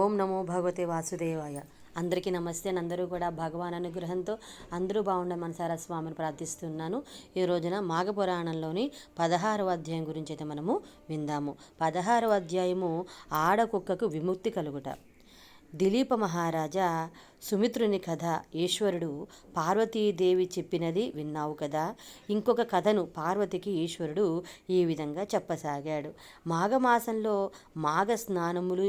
ఓం నమో భగవతే వాసుదేవాయ. అందరికీ నమస్తే అందరూ కూడా భగవాన్ అనుగ్రహంతో అందరూ బాగుండే మనసారా స్వామిని ప్రార్థిస్తున్నాను. ఈ రోజున మాఘపురాణంలోని పదహారవ అధ్యాయం గురించి అయితే మనము విందాము. పదహారవ అధ్యాయము ఆడకుక్కకు విముక్తి కలుగుట. దిలీప మహారాజా సుమిత్రుని కథ ఈశ్వరుడు పార్వతీదేవి చెప్పినది విన్నావు కదా? ఇంకొక కథను పార్వతికి ఈశ్వరుడు ఈ విధంగా చెప్పసాగాడు. మాఘమాసంలో మాఘ స్నానములు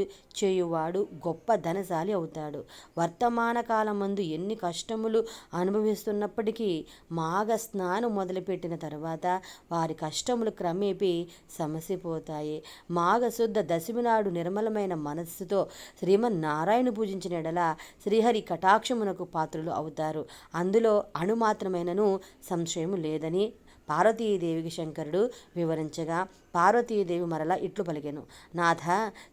చేయువాడు గొప్ప ధనశాలి అవుతాడు. వర్తమాన కాలమందు ఎన్ని కష్టములు అనుభవిస్తున్నప్పటికీ మాఘ స్నానం మొదలుపెట్టిన తర్వాత వారి కష్టములు క్రమేపీ సమసిపోతాయి. మాఘశుద్ధ దశమి నాడు నిర్మలమైన మనస్సుతో శ్రీమన్నారాయణ పూజించిన ఎడల శ్రీహరి కటాక్షమునకు పాత్రులు అవుతారు. అందులో అణుమాత్రమైనను సంశయము లేదని పార్వతీదేవికి శంకరుడు వివరించగా పార్వతీదేవి మరల ఇట్లు పలికెను. నాథ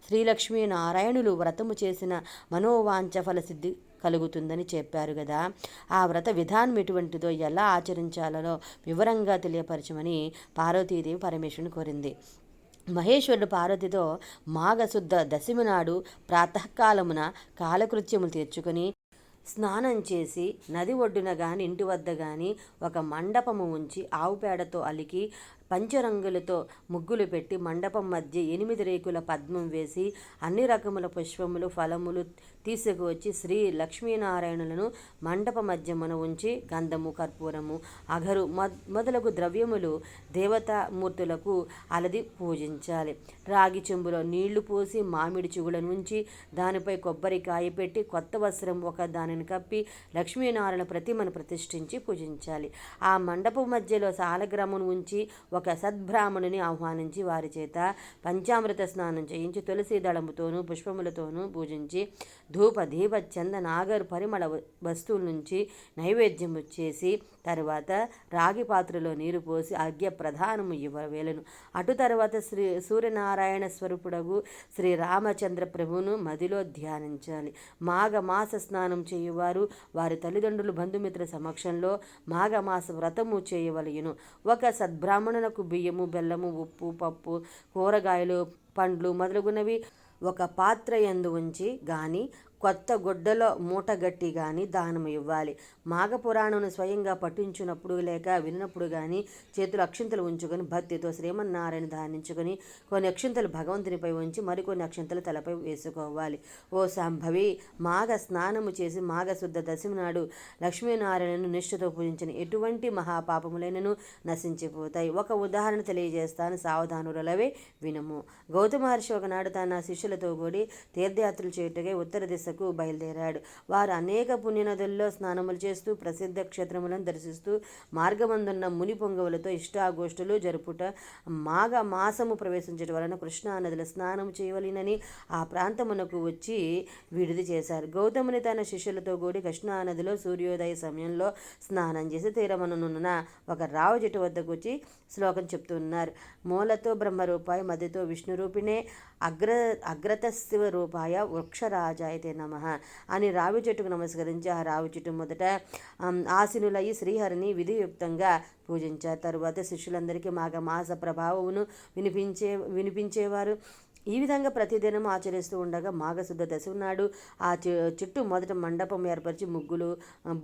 శ్రీలక్ష్మీ నారాయణులు వ్రతము చేసిన మనోవాంఛ ఫలసిద్ధి కలుగుతుందని చెప్పారు కదా ఆ వ్రత విధానం ఎటువంటిదో ఎలా ఆచరించాలో వివరంగా తెలియపరచమని పార్వతీదేవి పరమేశ్వరుని కోరింది. మహేశ్వరుడు పార్వతితో మాఘశుద్ధ దశమి నాడు ప్రాతకాలమున కాలకృత్యములు తీర్చుకొని స్నానం చేసి నది ఒడ్డున కానీ ఇంటి వద్ద కానీ ఒక మండపము ఉంచి ఆవు పేడతో అలికి పంచరంగులతో ముగ్గులు పెట్టి మండపం మధ్య ఎనిమిది రేకుల పద్మం వేసి అన్ని రకముల పుష్పములు ఫలములు తీసుకువచ్చి శ్రీ లక్ష్మీనారాయణులను మండప మధ్యమున ఉంచి గంధము కర్పూరము అగరు మొదలగు ద్రవ్యములు దేవతామూర్తులకు అలది పూజించాలి. రాగి చెంబులో నీళ్ళు పోసి మామిడి చిగుల నుంచి దానిపై కొబ్బరికాయ పెట్టి కొత్త వస్త్రం ఒక దానిని కప్పి లక్ష్మీనారాయణ ప్రతిమను ప్రతిష్ఠించి పూజించాలి. ఆ మండపం మధ్యలో సాలగ్రామును ఉంచి ఒక ఒక సద్బ్రాహ్మణుని ఆహ్వానించి వారి చేత పంచామృత స్నానం చేయించి తులసి దళముతోనూ పుష్పములతోనూ పూజించి ధూప దీప చంద నాగరు పరిమళ వస్తువుల నుంచి నైవేద్యము చేసి తర్వాత రాగి పాత్రలో నీరు పోసి అర్ఘ్య ప్రధానము ఇవ్వవేలను అటు తర్వాత శ్రీ సూర్యనారాయణ స్వరూపుడగు శ్రీ రామచంద్ర ప్రభువును మదిలో ధ్యానించాలి. మాఘమాస స్నానం చేయువారు వారి తల్లిదండ్రులు బంధుమిత్ర సమక్షంలో మాఘమాస వ్రతము చేయవలయును. ఒక సద్బ్రాహ్మణులకు బియ్యము బెల్లము ఉప్పు పప్పు కూరగాయలు పండ్లు మొదలగునవి ఒక పాత్ర ఎందు ఉంచి గాని కొత్త గుడ్డలో మూటగట్టి కానీ దానం ఇవ్వాలి. మాఘపురాణం స్వయంగా పఠించినప్పుడు లేక విన్నప్పుడు కానీ చేతులు అక్షింతలు ఉంచుకొని భక్తితో శ్రీమన్నారాయణ ధానించుకొని కొన్ని అక్షింతలు భగవంతునిపై ఉంచి మరికొన్ని అక్షింతలు తలపై వేసుకోవాలి. ఓ సంభవి మాఘ స్నానము చేసి మాఘశుద్ధ దశమి నాడు లక్ష్మీనారాయణను నిష్ఠతో పూజించిన ఎటువంటి మహాపాపములైనను నశించిపోతాయి. ఒక ఉదాహరణ తెలియజేస్తాను. సావధానులవే వినము. గౌతమ మహర్షి ఒకనాడు తన శిష్యులతో కూడి తీర్థయాత్రలు చేయుటకై ఉత్తర దిశ దిశకు బయలుదేరాడు. వారు అనేక పుణ్యనదుల్లో స్నానములు చేస్తూ ప్రసిద్ధ క్షేత్రములను దర్శిస్తూ మార్గమందున్న ముని పొంగవులతో ఇష్టాగోష్ఠులు జరుపుట మాఘ మాసము ప్రవేశించడం వలన కృష్ణా నదిలో స్నానం చేయవలనని ఆ ప్రాంతమునకు వచ్చి విడిది చేశారు. గౌతముని తన శిష్యులతో కూడి కృష్ణా నదిలో సూర్యోదయ సమయంలో స్నానం చేసి తీరమనున్న ఒక రావు చెట్టు వద్దకు వచ్చి శ్లోకం చెప్తున్నారు. మూలతో బ్రహ్మరూపాయ మధ్యతో విష్ణు రూపిణే అగ్ర అగ్రత శివ రూపాయ వృక్షరాజాయతే నమ అని రావి చెట్టుకు నమస్కరించి ఆ రావి చెట్టు మొదట ఆశీనులయ్యి శ్రీహరిని విధియుక్తంగా పూజించారు. తరువాత శిష్యులందరికీ మాఘ మాస ప్రభావమును వినిపించే వినిపించేవారు. ఈ విధంగా ప్రతిదినం ఆచరిస్తూ ఉండగా మాఘశుద్ధ దశమి నాడు ఆ చుట్టూ మొదట మండపం ఏర్పరిచి ముగ్గులు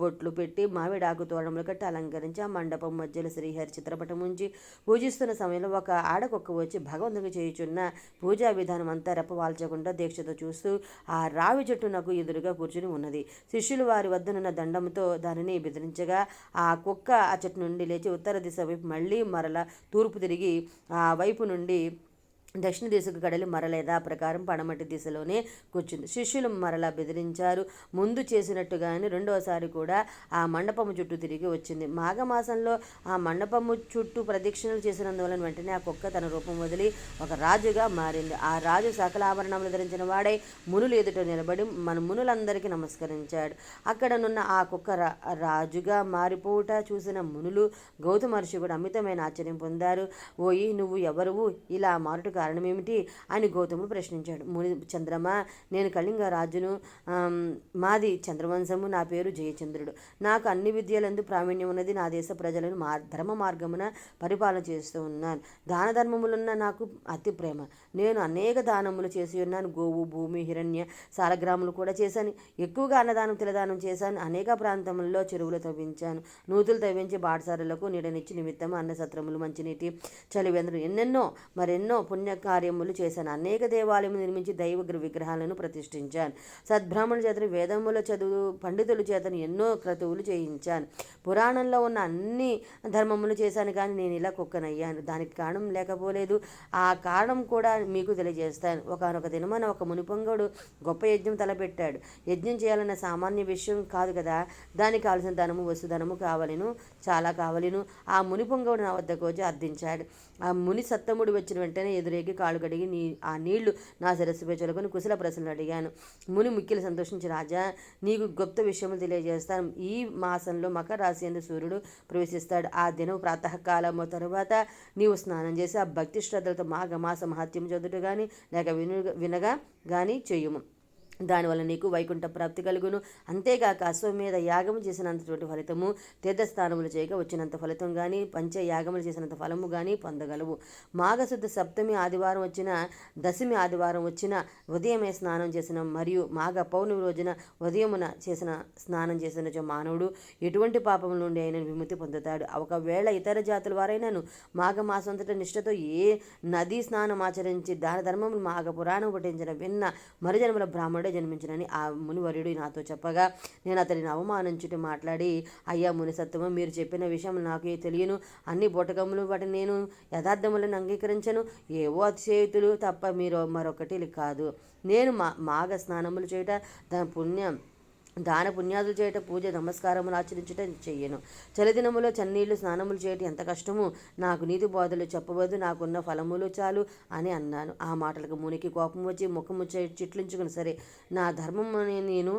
బొట్లు పెట్టి మామిడాకు తోరణములు కట్టి అలంకరించి ఆ మండపం మధ్యలో శ్రీహరి చిత్రపటం ఉంచి పూజిస్తున్న సమయంలో ఒక ఆడకొక్క వచ్చి భగవంతునికి చేయుచున్న పూజా విధానం అంతా రెప్పవాల్చకుండా దీక్షతో చూస్తూ ఆ రావి చెట్టు నాకు ఎదురుగా కూర్చుని ఉన్నది. శిష్యులు వారి వద్దనున్న దండంతో దానిని బెదిరించగా ఆ కుక్క ఆ చెట్టు నుండి లేచి ఉత్తర దిశ వైపు మళ్ళీ మరల తూర్పు తిరిగి ఆ వైపు నుండి దక్షిణ దిశకు కడలి మరలేదా? ప్రకారం పడమటి దిశలోనే కూర్చుంది. శిష్యులు మరలా బెదిరించారు. ముందు చేసినట్టుగానే రెండవసారి కూడా ఆ మండపము చుట్టూ తిరిగి వచ్చింది. మాఘమాసంలో ఆ మండపము చుట్టూ ప్రదక్షిణలు చేసినందువలన వెంటనే ఆ కుక్క తన రూపం వదిలి ఒక రాజుగా మారింది. ఆ రాజు సకల ఆభరణములు ధరించిన వాడై మునులు ఎదుట నిలబడి మన మునులందరికీ నమస్కరించాడు. అక్కడనున్న ఆ కుక్క రాజుగా మారిపోవుట చూసిన మునులు గౌతమ కూడా అమితమైన ఆశ్చర్యం పొందారు. ఓయి నువ్వు ఎవరువు? ఇలా మారుట కారణం ఏమిటి అని గౌతముడు ప్రశ్నించాడు. ముని చంద్రమ్మ నేను కళింగ రాజును మాది చంద్రవంశము నా పేరు జయచంద్రుడు. నాకు అన్ని విద్యలందు ప్రావీణ్యం ఉన్నది నా దేశ ప్రజలను మా ధర్మ మార్గమున పరిపాలన చేస్తూ ఉన్నాను. దాన ధర్మములున్న నాకు అతి ప్రేమ. నేను అనేక దానములు చేసి ఉన్నాను. గోవు భూమి హిరణ్య సాలగ్రాములు కూడా చేశాను. ఎక్కువగా అన్నదానం తిలదానం చేశాను. అనేక ప్రాంతములలో చెరువులు తవ్వించాను. నూతులు తవ్వించి బాటసారులకు నీడనిచ్చి నిమిత్తం అన్న సత్రములు మంచినీటి చలివేంద్రులు ఎన్నెన్నో మరెన్నో పుణ్య పుణ్యకార్యములు చేశాను. అనేక దేవాలయములు నిర్మించి దైవ విగ్రహాలను ప్రతిష్ఠించాను. సద్బ్రాహ్మణుల చేతను వేదముల చదువు పండితుల చేతను ఎన్నో క్రతువులు చేయించాను. పురాణంలో ఉన్న అన్ని ధర్మములు చేశాను కానీ నేను ఇలా కుక్కనయ్యాను. దానికి కారణం లేకపోలేదు. ఆ కారణం కూడా మీకు తెలియజేస్తాను. ఒకనొక దినమన ఒక మునిపొంగడు గొప్ప యజ్ఞం తలపెట్టాడు. యజ్ఞం చేయాలన్న సామాన్య విషయం కాదు కదా. దానికి కావలసిన ధనము వస్తుధనము కావలను చాలా కావలను. ఆ మునిపొంగవుడు నా వద్దకు వచ్చి అర్థించాడు ఆ ముని సత్తముడు వచ్చిన వెంటనే ఎదురేగి కాళ్ళు కడిగి నీ ఆ నీళ్ళు నా శిరస్సుపై చలుకొని కుశల ప్రశ్నలు అడిగాను. ముని ముఖ్యులు సంతోషించి రాజా నీకు గుప్త విషయములు తెలియజేస్తాను. ఈ మాసంలో మకర రాశి అందు సూర్యుడు ప్రవేశిస్తాడు. ఆ దినం ప్రాతకాలము తరువాత నీవు స్నానం చేసి ఆ భక్తి శ్రద్ధలతో మాఘమాస మహత్యం చదువుట కానీ లేక విను వినగా కానీ చేయుము. దానివల్ల నీకు వైకుంఠ ప్రాప్తి కలుగును. అంతేగాక అశ్వమేధ యాగము చేసినంతటువంటి ఫలితము తీర్థస్థానములు చేయక వచ్చినంత ఫలితం కానీ పంచ యాగములు చేసినంత ఫలము కానీ పొందగలవు. మాఘశుద్ధ సప్తమి ఆదివారం వచ్చిన దశమి ఆదివారం వచ్చిన ఉదయమే స్నానం చేసిన మరియు మాఘ పౌర్ణమి రోజున ఉదయమున చేసిన స్నానం చేసిన మానవుడు ఎటువంటి పాపముల నుండి అయిన విముక్తి పొందుతాడు. ఒకవేళ ఇతర జాతుల వారైనను మాఘమాసంతట నిష్ఠతో ఏ నదీ స్నానం ఆచరించి దాన ధర్మములు మాఘ పురాణం పఠించిన విన్న మరుజన్మల బ్రాహ్మణుడే జన్మించినని ఆ మునివర్యుడు నాతో చెప్పగా నేను అతడిని అవమానించుటి మాట్లాడి అయ్యా మునిసత్వము మీరు చెప్పిన విషయం నాకు తెలియను. అన్ని బొటకములు వాటిని నేను యథార్థములను అంగీకరించను. ఏవో అతిశయోక్తులు తప్ప మీరు మరొకటి కాదు. నేను మా మాఘ స్నానములు చేయట దాని పుణ్యం దాన పుణ్యాదులు చేయట పూజ నమస్కారములు ఆచరించుట చెయ్యను చలిదినములో చన్నీళ్ళు స్నానములు చేయటం ఎంత కష్టము నాకు నీతి బోధలు చెప్పవద్దు నాకున్న ఫలములు చాలు అని అన్నాను. ఆ మాటలకు మునికి కోపం వచ్చి ముఖము చిట్లించుకుని సరే నా ధర్మం అని నేను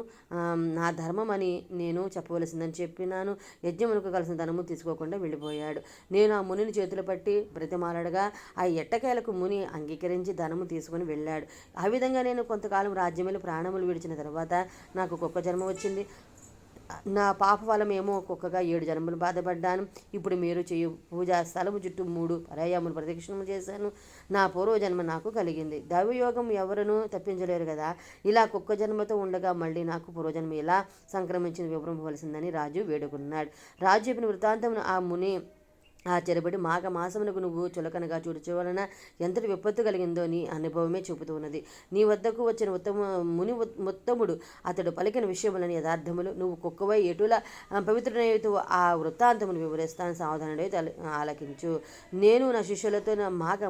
నా ధర్మం అని నేను చెప్పవలసిందని చెప్పినాను. యజ్ఞమునకు కలిసిన ధనము తీసుకోకుండా వెళ్ళిపోయాడు. నేను ఆ మునిని చేతులు పట్టి బ్రతిమాలడగా ఆ ఎట్టకేలకు ముని అంగీకరించి ధనము తీసుకుని వెళ్ళాడు. ఆ విధంగా నేను కొంతకాలం రాజ్యములు ప్రాణములు విడిచిన తర్వాత నాకు కుక్క జన్మ వచ్చింది. నా పాప ఫలమేమో కుక్కగా ఏడు జన్మలు బాధపడ్డాను. ఇప్పుడు మీరు చేయు పూజా స్థలము చుట్టూ మూడు పర్యాయములు ప్రదక్షిణము చేశాను. నా పూర్వజన్మ నాకు కలిగింది. దైవయోగం ఎవరునూ తప్పించలేరు కదా. ఇలా కుక్క జన్మతో ఉండగా మళ్ళీ నాకు పూర్వజన్మ ఇలా సంక్రమించిన వివరింపవలసిందని రాజు వేడుకున్నాడు. రాజు చెప్పిన వృత్తాంతమును ఆ ముని ఆశ్చర్యపడి మాఘ మాసమునకు నువ్వు చులకనగా చూడచు వలన ఎంతటి విపత్తు కలిగిందో నీ అనుభవమే చూపుతూ ఉన్నది. నీ వద్దకు వచ్చిన ఉత్తమ ముని ఉత్తముడు అతడు పలికిన విషయములని యథార్థములు. నువ్వు కుక్కవై ఎటుల పవిత్రునైతూ ఆ వృత్తాంతమును వివరిస్తాను సావధానుడై ఆలకించు. నేను నా శిష్యులతో నా మాఘ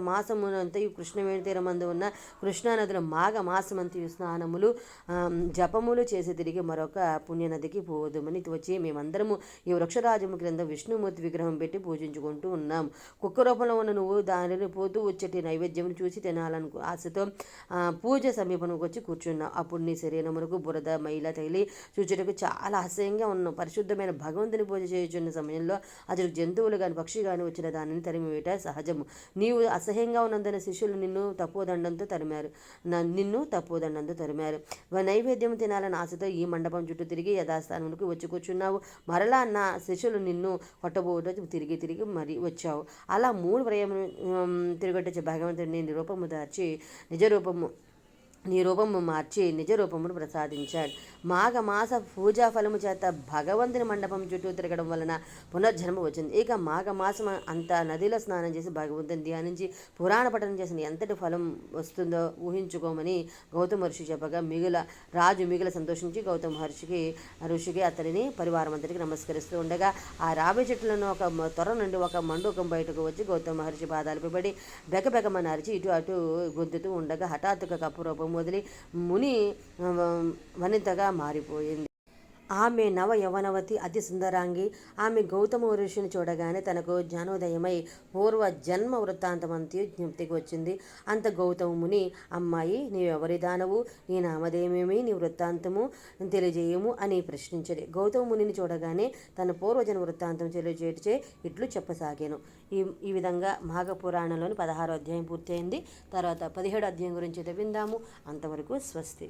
కృష్ణవేణితీరమందు ఉన్న కృష్ణానదిలో మాఘమాసమంతయు స్నానములు జపములు చేసి తిరిగి మరొక పుణ్యనదికి పోదుమని వచ్చి మేమందరము ఈ వృక్షరాజము క్రింద విష్ణుమూర్తి విగ్రహం పెట్టి పూజించు పూజించుకుంటూ ఉన్నాం. కుక్క రూపంలో ఉన్న నువ్వు దానిని పోతూ వచ్చేటి నైవేద్యం చూసి తినాలను ఆశతో పూజ సమీపంకి వచ్చి కూర్చున్నావు. అప్పుడు నీ శరీరమునకు బురద మైల తగిలి చూచుటకు చాలా అసహ్యంగా ఉన్నావు. పరిశుద్ధమైన భగవంతుని పూజ చేయుచున్న సమయంలో అతడు జంతువులు కానీ పక్షి కానీ వచ్చిన దానిని తరిమివేట సహజము. నీవు అసహ్యంగా ఉన్నందున శిష్యులు నిన్ను తప్పుదండంతో తరిమారు. నిన్ను తప్పుదండంతో తరిమారు. నైవేద్యం తినాలని ఆశతో ఈ మండపం చుట్టూ తిరిగి యథాస్థానంలోకి వచ్చి కూర్చున్నావు. మరలా నా శిష్యులు నిన్ను కొట్టబోట తిరిగి తిరిగి మరి వచ్చావు. అలా మూడు వ్రయము తిరగొట్టే భగవంతుడిని నిరూపము దాచి నిజ రూపము నీ రూపము మార్చి నిజ రూపమును ప్రసాదించాడు. మాఘ మాస పూజా ఫలము చేత భగవంతుని మండపం చుట్టూ తిరగడం వలన పునర్జన్మ వచ్చింది. ఇక మాఘమాసం అంతా నదిలో స్నానం చేసి భగవంతుని ధ్యానించి పురాణ పఠనం చేసిన ఎంతటి ఫలం వస్తుందో ఊహించుకోమని గౌతమ ఋషి చెప్పగా మిగుల రాజు మిగుల సంతోషించి గౌతమ మహర్షికి ఋషికి అతడిని పరివారం అంతటికి నమస్కరిస్తూ ఉండగా ఆ రావి చెట్లను ఒక త్వర నుండి ఒక మండూకం బయటకు వచ్చి గౌతమ మహర్షి పాదాలపై పడి బెకబెకమని అరిచి ఇటు అటు గొంతుతూ ఉండగా హఠాత్తుగా కప్పు రూపం వదిలి ముని ఆ, వనితగా మారిపోయింది. ఆమె నవ యవనవతి అతి సుందరాంగి. ఆమె గౌతమ ఋషిని చూడగానే తనకు జ్ఞానోదయమై పూర్వ జన్మ వృత్తాంతమంతి జ్ఞప్తికి వచ్చింది. అంత గౌతముని అమ్మాయి నీవెవరి దానవు? నీ నామదేమేమి నీ వృత్తాంతము తెలియజేయము? అని ప్రశ్నించది. గౌతమ మునిని చూడగానే తన పూర్వజన్మ వృత్తాంతం తెలియజేయటచే ఇట్లు చెప్పసాగాను. ఈ ఈ విధంగా మాఘ పురాణంలోని పదహారో అధ్యాయం పూర్తయింది. తర్వాత పదిహేడు అధ్యాయం గురించి చదివిందాము అంతవరకు స్వస్తి.